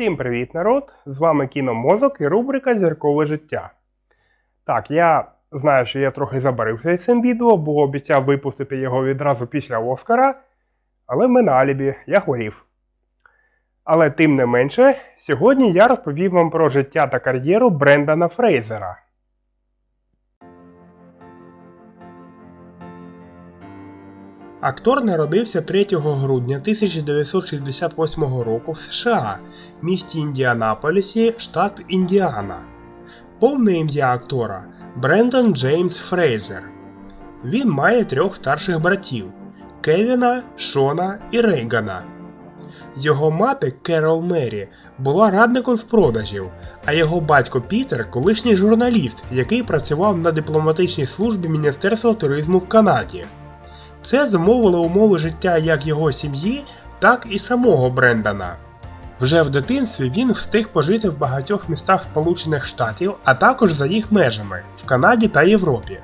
Всім привіт, народ! З вами Кіномозок і рубрика Зіркове життя. Так, я знаю, що я трохи забарився із цим відео, бо обіцяв випустити його відразу після Оскара, але ми на алібі, я хворів. Але тим не менше, сьогодні я розповів вам про життя та кар'єру Брендана Фрейзера. Актор народився 3 грудня 1968 року в США, місті Індіанаполісі, штат Індіана. Повне ім'я актора Брендан Джеймс Фрейзер. Він має трьох старших братів Кевіна, Шона і Рейгана. Його мати Керол Мері була радником з продажів, а його батько Пітер колишній журналіст, який працював на дипломатичній службі Міністерства туризму в Канаді. Це зумовило умови життя як його сім'ї, так і самого Брендана. Вже в дитинстві він встиг пожити в багатьох містах Сполучених Штатів, а також за їх межами в Канаді та Європі.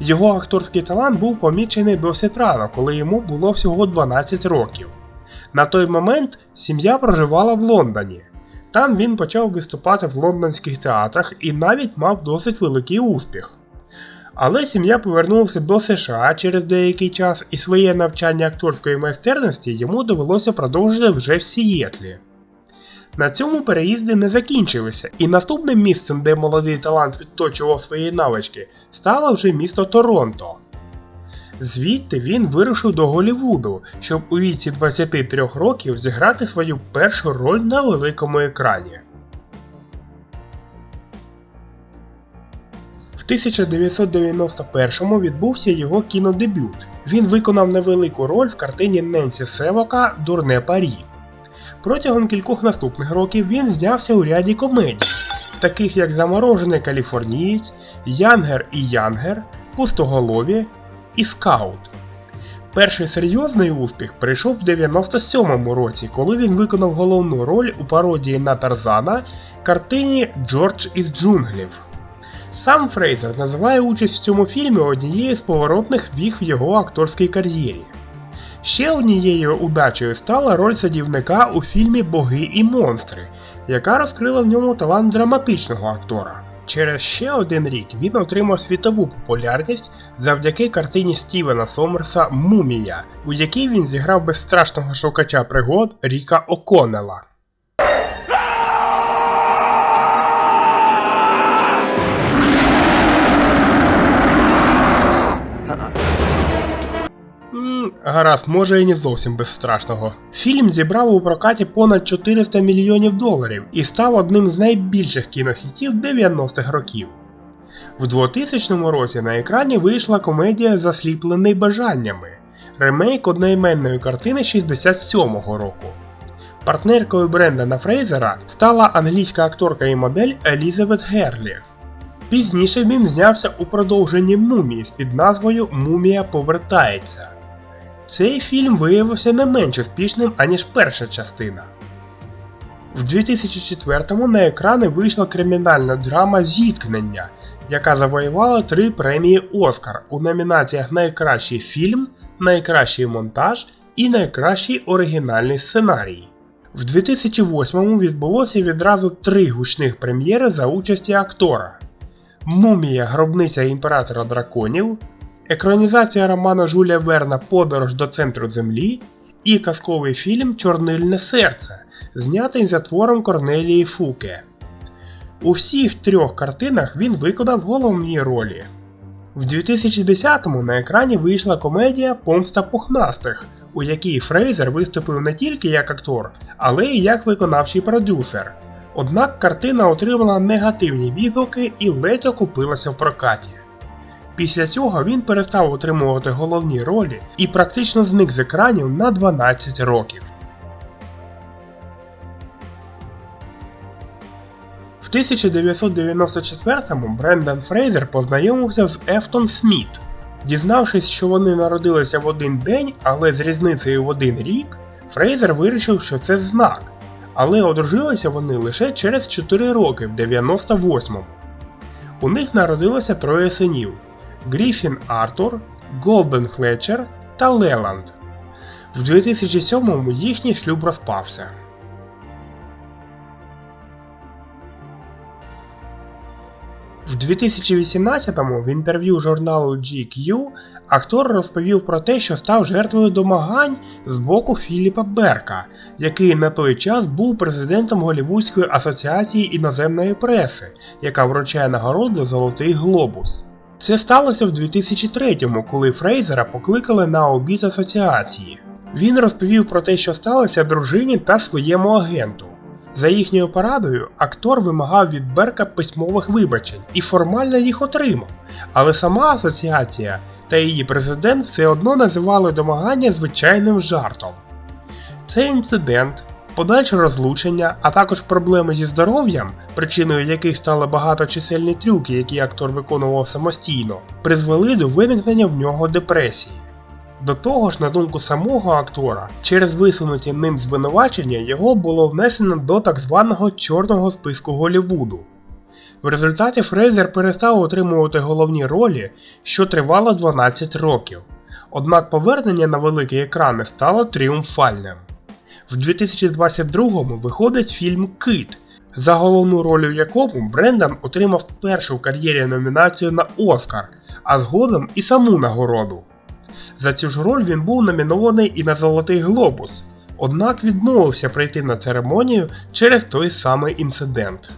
Його акторський талант був помічений досить рано, коли йому було всього 12 років. На той момент сім'я проживала в Лондоні. Там він почав виступати в лондонських театрах і навіть мав досить великий успіх. Але сім'я повернулася до США через деякий час, і своє навчання акторської майстерності йому довелося продовжити вже в Сієтлі. На цьому переїзди не закінчилися, і наступним місцем, де молодий талант відточував свої навички, стало вже місто Торонто. Звідти він вирушив до Голлівуду, щоб у віці 23 років зіграти свою першу роль на великому екрані. 1991-му відбувся його кінодебют. Він виконав невелику роль в картині Ненсі Севока Дурне Парі. Протягом кількох наступних років він знявся у ряді комедій, таких як Заморожений каліфорнієць, Янгер і Янгер, Пустоголові і Скаут. Перший серйозний успіх прийшов в 97-му році, коли він виконав головну роль у пародії на Тарзана картині Джордж із джунглів. Сам Фрейзер називає участь в цьому фільмі однією з поворотних віг в його акторській кар'єрі. Ще однією удачею стала роль садівника у фільмі Боги і монстри, яка розкрила в ньому талант драматичного актора. Через ще один рік він отримав світову популярність завдяки картині Стівена Сомерса Мумія, у якій він зіграв безстрашного шукача пригод Ріка Оконела. Гаразд, може і не зовсім без страшного. Фільм зібрав у прокаті понад 400 мільйонів доларів і став одним з найбільших кінохітів 90-х років. В 2000 році на екрані вийшла комедія Засліплений бажаннями, ремейк одноіменної картини 67-го року. Партнеркою Брендана Фрейзера стала англійська акторка і модель Елізабет Герлі. Пізніше він знявся у продовженні мумії з під назвою Мумія повертається. Цей фільм виявився не менш успішним, аніж перша частина. В 2004-му на екрани вийшла кримінальна драма Зіткнення, яка завоювала три премії Оскар у номінаціях Найкращий фільм, Найкращий монтаж і Найкращий оригінальний сценарій. В 2008-му відбулося відразу три гучних прем'єри за участі актора: Мумія Гробниця імператора драконів, екранізація роману Жуля Верна Подорож до центру Землі і казковий фільм Чорнильне серце, знятий за твором Корнелії Фуке. У всіх трьох картинах він виконав головні ролі. В 2010-му на екрані вийшла комедія Помста пухнастих, у якій Фрейзер виступив не тільки як актор, але й як виконавчий продюсер. Однак картина отримала негативні відгуки і ледь окупилася в прокаті. Після цього він перестав отримувати головні ролі і практично зник з екранів на 12 років. В 1994-му Брендан Фрейзер познайомився з Ефтон Сміт. Дізнавшись, що вони народилися в один день, але з різницею в один рік, Фрейзер вирішив, що це знак. Але одружилися вони лише через 4 роки в 98-му. У них народилося троє синів: Гріфін Артур, Голден Хлетчер та Леланд. В 2007-му їхній шлюб розпався. В 2018-му в інтерв'ю журналу GQ актор розповів про те, що став жертвою домагань з боку Філіпа Берка, який на той час був президентом Голівудської асоціації іноземної преси, яка вручає нагороду Золотий Глобус. Це сталося в 2003-му, коли Фрейзера покликали на обід асоціації. Він розповів про те, що сталося дружині та своєму агенту. За їхньою порадою, актор вимагав від Берка письмових вибачень і формально їх отримав, але сама асоціація та її президент все одно називали домагання звичайним жартом. Цей інцидент, подальше розлучення, а також проблеми зі здоров'ям, причиною яких стали багаточисельні трюки, які актор виконував самостійно, призвели до виникнення в нього депресії. До того ж, на думку самого актора, через висунуті ним звинувачення його було внесено до так званого чорного списку Голлівуду. В результаті Фрейзер перестав отримувати головні ролі, що тривало 12 років. Однак повернення на великі екрани стало тріумфальним. В 2022-му виходить фільм Кит, за головну роль у якому Брендан отримав першу в кар'єрі номінацію на Оскар, а згодом і саму нагороду. За цю ж роль він був номінований і на Золотий Глобус, однак відмовився прийти на церемонію через той самий інцидент.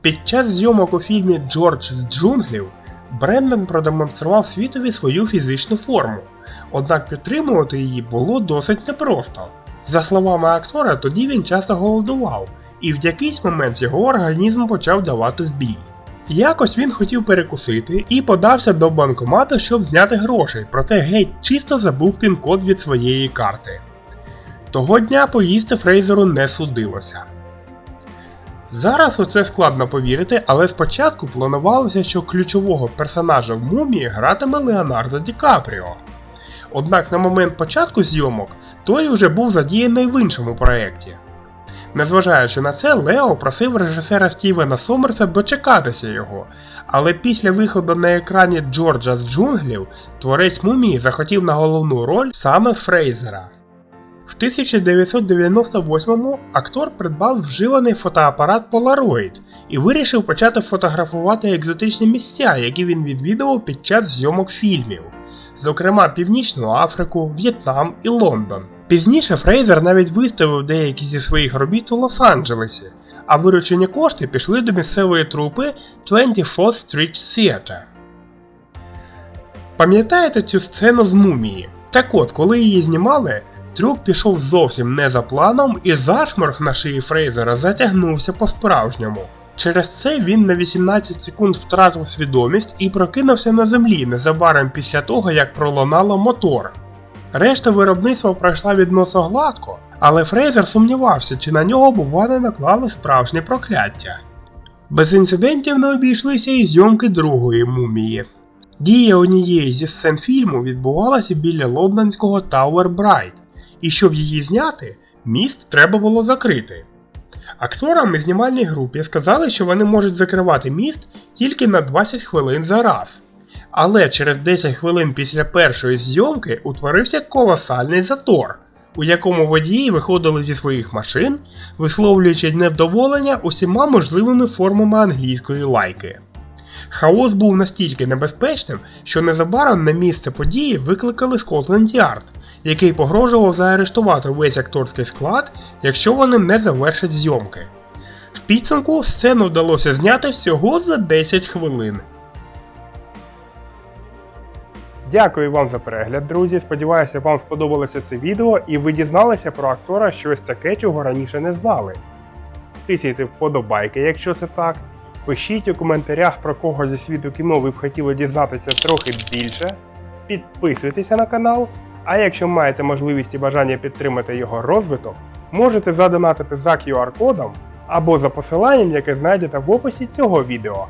Під час зйомок у фільмі Джордж з джунглів Брендан продемонстрував світові свою фізичну форму, однак підтримувати її було досить непросто. За словами актора, тоді він часто голодував, і в якийсь момент його організм почав давати збій. Якось він хотів перекусити і подався до банкомату, щоб зняти грошей, проте геть чисто забув пін-код від своєї карти. Того дня поїсти Фрейзеру не судилося. Зараз у це складно повірити, але спочатку планувалося, що ключового персонажа в мумії гратиме Леонардо Ді Капріо. Однак на момент початку зйомок той уже був задіяний в іншому проєкті. Незважаючи на це, Лео просив режисера Стівена Сомерса дочекатися його, але після виходу на екрані Джорджа з джунглів творець мумії захотів на головну роль саме Фрейзера. В 1998-му актор придбав вживаний фотоапарат Polaroid і вирішив почати фотографувати екзотичні місця, які він відвідував під час зйомок фільмів, зокрема Північну Африку, В'єтнам і Лондон. Пізніше Фрейзер навіть виставив деякі зі своїх робіт у Лос-Анджелесі, а виручені кошти пішли до місцевої трупи 24th Street Theater. Пам'ятаєте цю сцену з мумії? Так от, коли її знімали, трюк пішов зовсім не за планом, і зашморг на шиї Фрейзера затягнувся по-справжньому. Через це він на 18 секунд втратив свідомість і прокинувся на землі незабаром після того, як пролунало мотор. Решта виробництва пройшла відносно гладко, але Фрейзер сумнівався, чи на нього бува не наклали справжнє прокляття. Без інцидентів не обійшлися і зйомки другої мумії. Дія однієї зі сцен фільму відбувалася біля лондонського Tower Bright, і щоб її зняти, міст треба було закрити. Акторам і знімальній групі сказали, що вони можуть закривати міст тільки на 20 хвилин за раз. Але через 10 хвилин після першої зйомки утворився колосальний затор, у якому водії виходили зі своїх машин, висловлюючи невдоволення усіма можливими формами англійської лайки. Хаос був настільки небезпечним, що незабаром на місце події викликали Скотленд Ярд, який погрожував заарештувати весь акторський склад, якщо вони не завершать зйомки. В підсумку сцену вдалося зняти всього за 10 хвилин. Дякую вам за перегляд, друзі. Сподіваюся, вам сподобалося це відео і ви дізналися про актора щось таке, чого раніше не знали. Тисяйте вподобайки, якщо це так. Пишіть у коментарях про кого зі світу кіно ви б хотіли дізнатися трохи більше. Підписуйтеся на канал. А якщо маєте можливість і бажання підтримати його розвиток, можете задонатити за QR-кодом або за посиланням, яке знайдете в описі цього відео.